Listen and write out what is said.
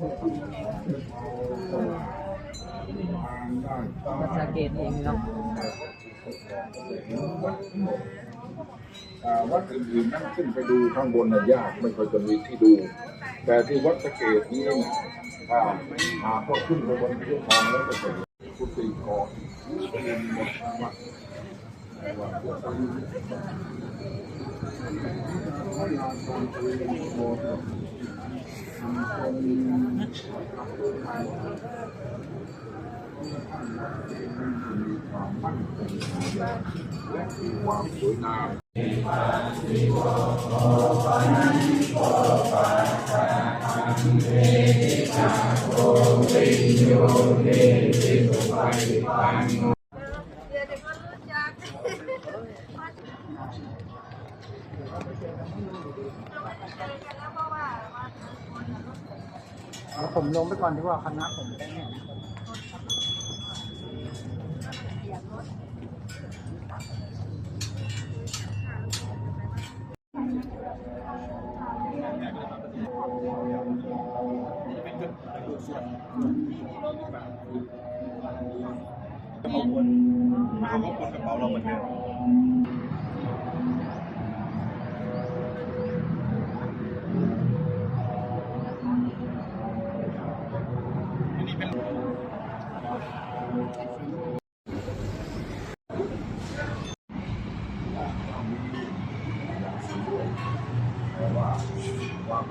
มาสังเกตเองเนาะวัดอื่นๆนั่งขึ้นไปดูข้างบนน่ะยากไม่ค่อยจะมีที่ดู แต่ที่วัดสะเกดนี้เนี่ยอ่าหากว่าขึ้นไปบนพระทองแล้วจะเห็นกุฏิกาะเป็นหมดทั้งวัดวัดเพื่อตั้งพระนางทรงตรีโมาม มั่น เอาผมลงไปก่อนดีกว่าคณะผมได้เนี่ยเขาวนเขาก็กดกระเป๋าเราเหมือนเดิม Wow. Wow.